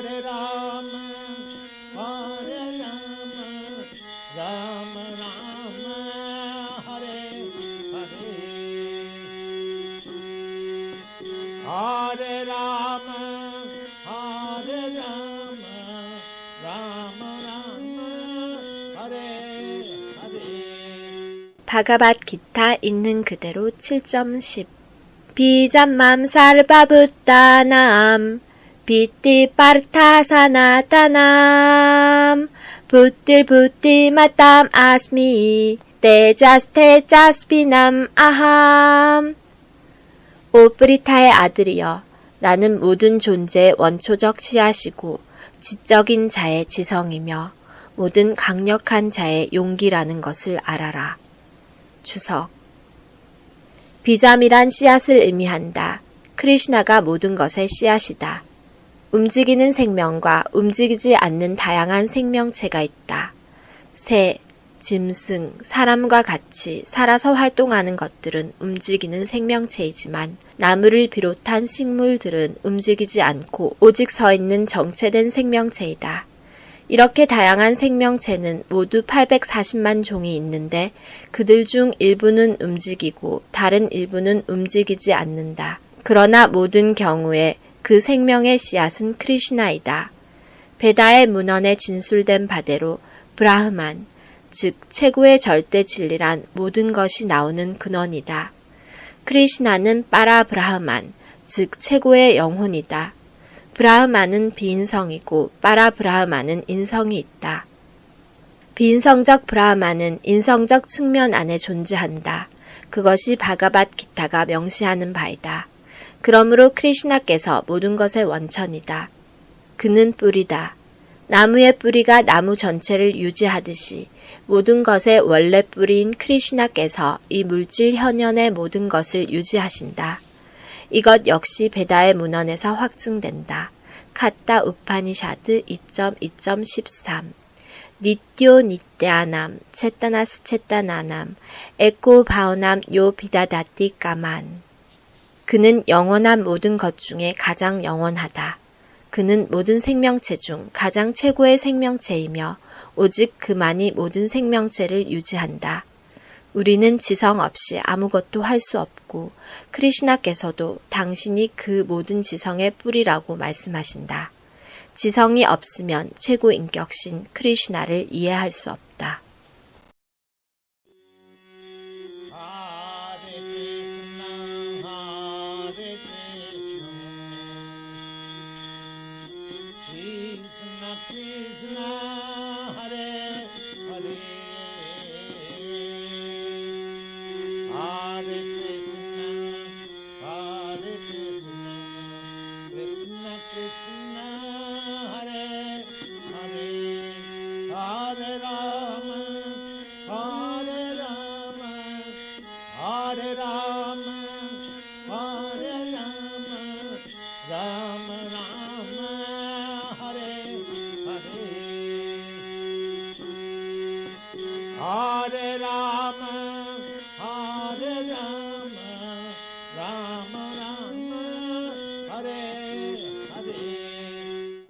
Hare Rama, Hare Rama, Rama Rama, Hare Hare. Hare Rama, Hare Rama, Rama Rama, Hare Hare. 바가밭 기타 있는 그대로 7.10 비잠맘 살바붓다남 비띠 파르타사나타남 붓디 마땀 아스미 테자스 테자스 비남 아함 오프리타의 아들이여 나는 모든 존재의 원초적 씨앗이고 지적인 자의 지성이며 모든 강력한 자의 용기라는 것을 알아라. 주석 비잠이란 씨앗을 의미한다. 크리시나가 모든 것의 씨앗이다. 움직이는 생명과 움직이지 않는 다양한 생명체가 있다. 새, 짐승, 사람과 같이 살아서 활동하는 것들은 움직이는 생명체이지만 나무를 비롯한 식물들은 움직이지 않고 오직 서 있는 정체된 생명체이다. 이렇게 다양한 생명체는 모두 840만 종이 있는데 그들 중 일부는 움직이고 다른 일부는 움직이지 않는다. 그러나 모든 경우에 그 생명의 씨앗은 크리시나이다. 베다의 문헌에 진술된 바대로 브라흐만, 즉 최고의 절대 진리란 모든 것이 나오는 근원이다. 크리시나는 빠라 브라흐만, 즉 최고의 영혼이다. 브라흐만은 비인성이고 빠라 브라흐만은 인성이 있다. 비인성적 브라흐만은 인성적 측면 안에 존재한다. 그것이 바가밭 기타가 명시하는 바이다. 그러므로 크리시나께서 모든 것의 원천이다. 그는 뿌리다. 나무의 뿌리가 나무 전체를 유지하듯이 모든 것의 원래 뿌리인 크리시나께서 이 물질 현현의 모든 것을 유지하신다. 이것 역시 베다의 문헌에서 확증된다. 카타 우파니샤드 2.2.13 니띠오 니떼아남 체타나스 체타나남 에코 바오남 요 비다다띠 까만 그는 영원한 모든 것 중에 가장 영원하다. 그는 모든 생명체 중 가장 최고의 생명체이며 오직 그만이 모든 생명체를 유지한다. 우리는 지성 없이 아무것도 할 수 없고 크리시나께서도 당신이 그 모든 지성의 뿌리라고 말씀하신다. 지성이 없으면 최고 인격신 크리시나를 이해할 수 없다.